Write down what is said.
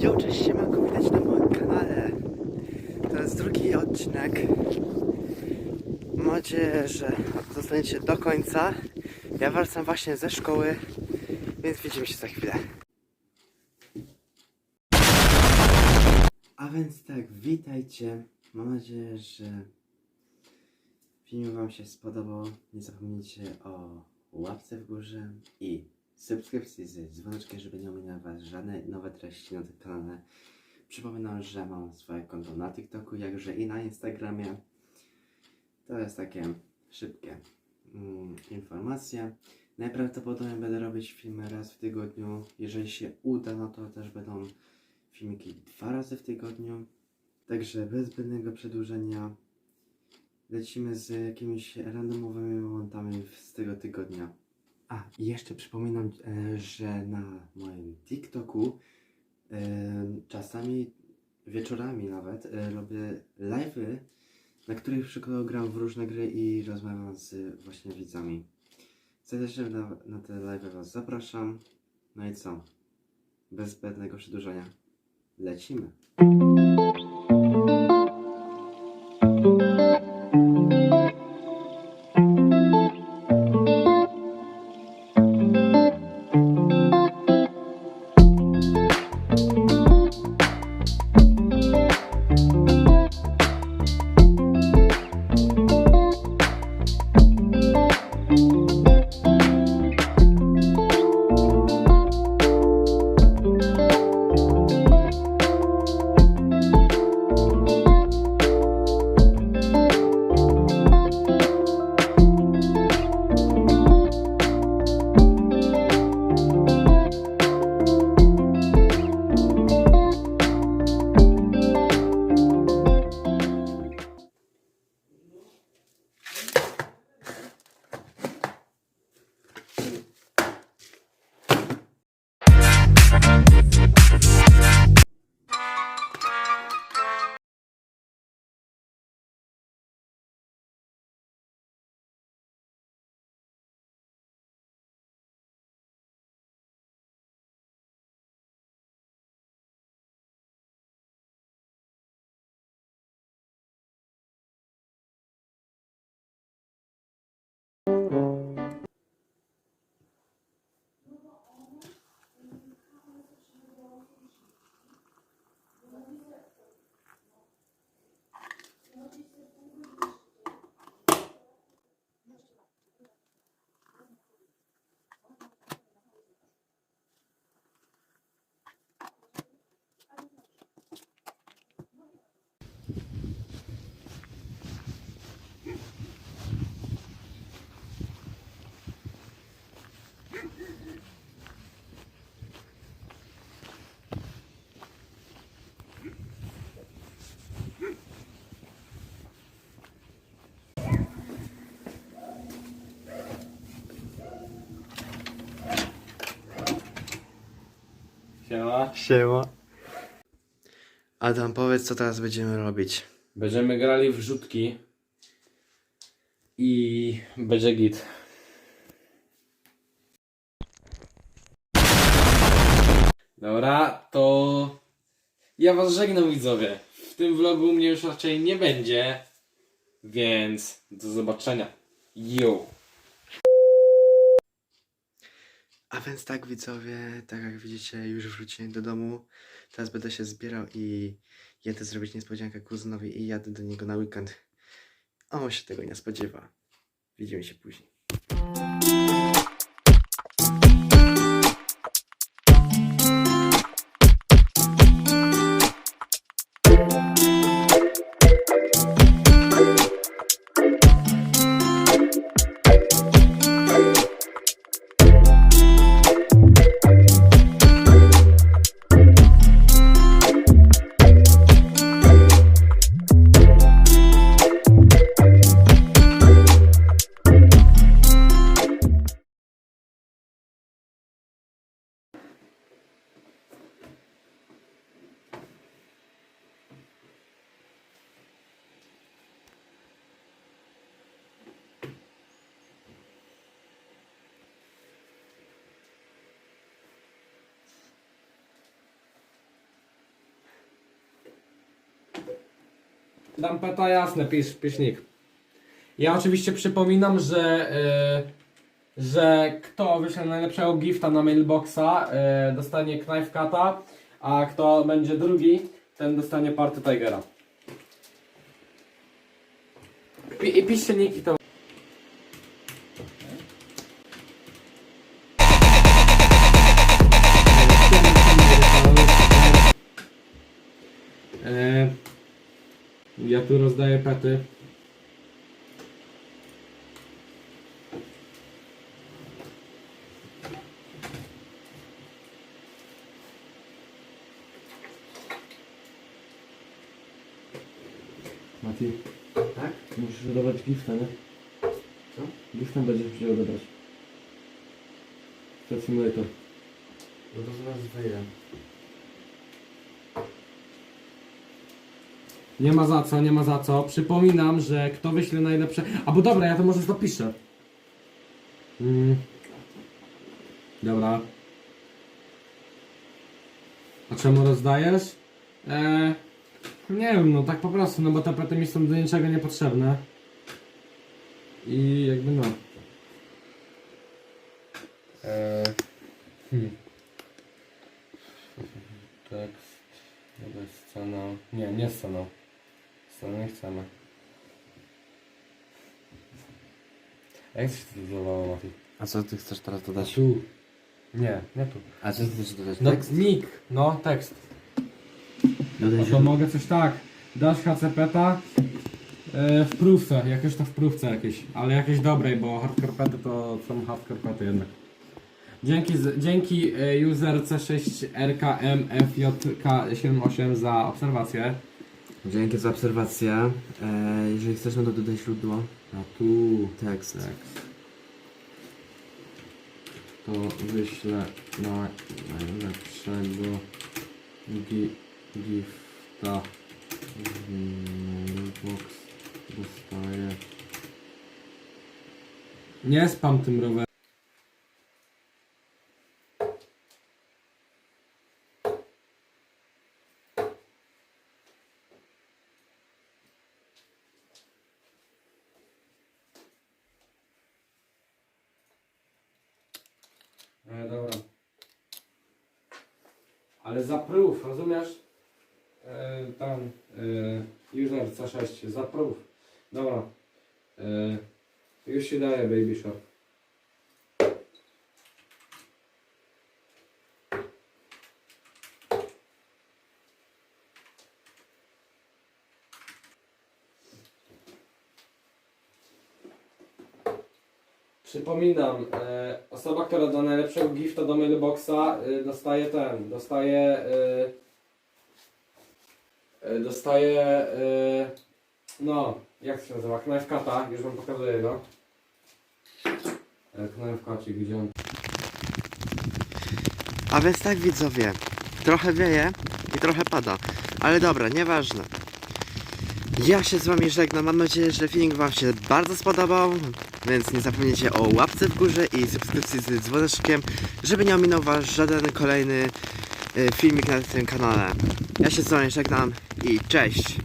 Jo, cześć, siemanko, widać na moim kanale. To jest drugi odcinek. Mam nadzieję, że zostaniecie do końca. Ja wracam właśnie ze szkoły, więc widzimy się za chwilę. A więc tak, witajcie. Mam nadzieję, że film Wam się spodobał. Nie zapomnijcie o łapce w górze i subskrypcji z dzwoneczkiem, żeby nie ominęły Was żadne nowe treści na tym kanale. Przypominam, że mam swoje konto na TikToku, jakże i na Instagramie. To jest takie szybkie mm, informacje. Najprawdopodobniej będę robić filmy raz w tygodniu. Jeżeli się uda, no to też będą filmiki dwa razy w tygodniu. Także bez zbędnego przedłużenia lecimy z jakimiś randomowymi momentami z tego tygodnia. A, i jeszcze przypominam, e, że na moim TikToku e, czasami wieczorami nawet e, robię live'y, na których przykładowo gram w różne gry i rozmawiam z właśnie widzami. Serdecznie na, na te live'y Was zapraszam. No i co? Bez zbędnego przedłużenia. Lecimy. Siema. Siema. Adam, powiedz co teraz będziemy robić. Będziemy grali w rzutki. I będzie git. Dobra, to ja was żegnam widzowie. W tym vlogu mnie już raczej nie będzie. Więc do zobaczenia. Yo. A więc tak widzowie, tak jak widzicie, już wróciłem do domu. Teraz będę się zbierał i jadę zrobić niespodziankę kuzynowi i jadę do niego na weekend. On się tego nie spodziewa. Widzimy się później. Dam peta jasne, pisz, pisznik. Ja oczywiście przypominam, że, y, że kto wyśle najlepszego gifta na mailboxa y, dostanie Knife Cata, a kto będzie drugi, ten dostanie Party Tigera. Pi- I piszcie niki to. E, ja tu rozdaję pety. Mati, Tak? musisz odebrać gifta, nie? Co? Giftem będziesz musiał odebrać. Pet Simulator. No to zaraz wejdę. Nie ma za co, nie ma za co. Przypominam, że kto wyśle najlepsze... A bo dobra, ja to może zapiszę. Mm. Dobra. A czemu rozdajesz? Eee, nie wiem, no tak po prostu, no bo te pety mi są do niczego niepotrzebne. I jakby no. Eee, hmm. Tekst, dobra, scena. Nie, nie scena. Sceny nie chcemy. A jak się to dodawało, Mati? A co ty chcesz teraz dodać? Tu. Nie, nie tu. A co ty chcesz dodać? No, Tekst? nick, no, tekst. No to mogę coś tak. Dasz HCP-ta e, w próbce, jakieś to w próbce jakieś, ale jakieś dobrej, bo hardcore pety to są hardcore pety jednak. Dzięki, z, dzięki e, user C6RKMFJK78 za obserwację. Dzięki za obserwację. E, jeżeli chcesz, no to dodaj źródło. A tu Tekst. tekst. To wyślę na najlepszego gi, gifta mailbox dostaję nie spam tym rowerem E, dobra. Ale za proof, rozumiesz? E, tam, e, user C6, za proof. Dobra. E, już się daje Baby Shark. Przypominam, e, osoba, która da najlepszego gifta do mailboxa e, dostaje ten, dostaje e, dostaje no, jak się nazywa, Knife Cata, już wam pokazuję go. Knife Cacik, gdzie on? A więc tak widzowie, trochę wieje i trochę pada, ale dobra, nieważne. Ja się z wami żegnam, mam nadzieję, że filmik wam się bardzo spodobał, więc nie zapomnijcie o łapce w górze i subskrypcji z dzwoneczkiem, żeby nie ominął was żaden kolejny y, filmik na tym kanale. Ja się z wami żegnam i cześć!